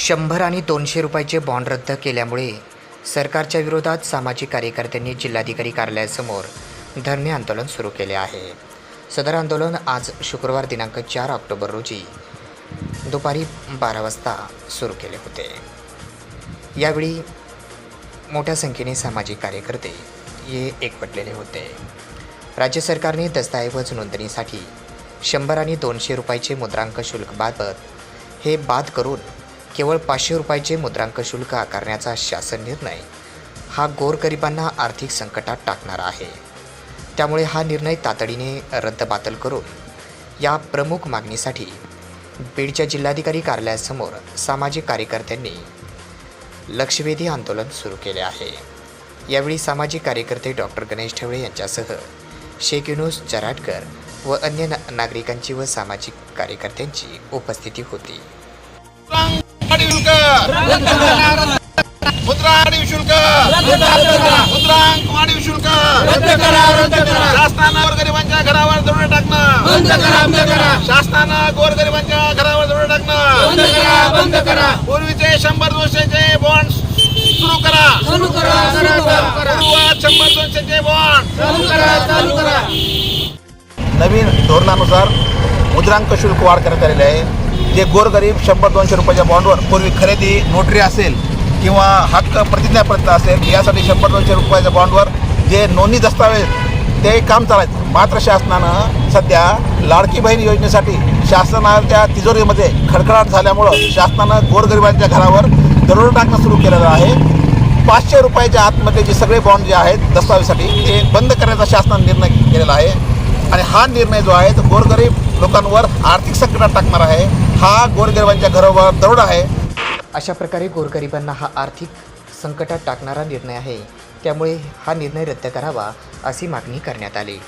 शंभर आणि दोनशे रुपयाचे बॉन्ड रद्द केल्यामुळे सरकारच्या विरोधात सामाजिक कार्यकर्त्यांनी जिल्हाधिकारी कार्यालयासमोर धरणे आंदोलन सुरू केले आहे. सदर आंदोलन आज शुक्रवार दिनांक चार ऑक्टोबर रोजी दुपारी बारा वाजता सुरू केले होते. यावेळी मोठ्या संख्येने सामाजिक कार्यकर्ते हे एकवटलेले होते. राज्य सरकारने दस्तऐवज नोंदणीसाठी शंभर आणि दोनशे रुपयाचे मुद्रांक शुल्क बाबत हे बाद करून केवळ पाचशे रुपयाचे मुद्रांक शुल्क आकारण्याचा शासन निर्णय. हा गोरगरिबांना आर्थिक संकटात टाकणारा आहे. त्यामुळे हा निर्णय तातडीने रद्दबातल करून या प्रमुख मागणीसाठी बीडच्या जिल्हाधिकारी कार्यालयासमोर सामाजिक कार्यकर्त्यांनी लक्षवेधी आंदोलन सुरू केले आहे. यावेळी सामाजिक कार्यकर्ते डॉक्टर गणेश ठेवळे यांच्यासह शेख युनुस जराटकर व अन्य ना नागरिकांची व सामाजिक कार्यकर्त्यांची उपस्थिती होती. मुद्रांक वाढीव शुल्क. मुद्रांक वाढीव शुल्क. शासनानं गोरगरिबांच्या घरावर दरोडे टाकणं. शासनानं गोरगरिबांच्या घरावर दरोडे टाकणं. पूर्वीचे शंभर दोनशेचे बॉन्ड सुरू करा. पूर्वात शंभर दोनशेचे बॉन्ड नवीन धोरणानुसार मुद्रांक शुल्क वाढ करण्यात आलेले आहे. जे गोरगरीब शंभर दोनशे रुपयाच्या बॉन्डवर पूर्वी खरेदी नोटरी असेल किंवा हक्क प्रतिज्ञापत्र असेल यासाठी शंभर दोनशे रुपयाच्या बॉन्डवर जे नोंदणी दस्तावेज ते काम चालायचं मात्र शासनानं सध्या लाडकी बहीण योजनेसाठी शासनाच्या तिजोरीमध्ये खडखडाट झाल्यामुळं शासनानं गोरगरिबांच्या घरावर दरोडा टाकणं सुरू केलेलं आहे. पाचशे रुपयाच्या आतमध्ये जे सगळे बॉन्ड जे आहेत दस्तावेजसाठी ते बंद करण्याचा शासनाने निर्णय केलेला आहे. आणि हा निर्णय जो आहे तो गोरगरीब लोकांवर आर्थिक संकटात टाकणार आहे. हा गोरगरिबांच्या घरावर दरोडा आहे. अशा प्रकारे गोरगरिबांना हा आर्थिक संकटात टाकणारा निर्णय आहे. त्यामुळे हा निर्णय रद्द करावा अशी मागणी करण्यात आली.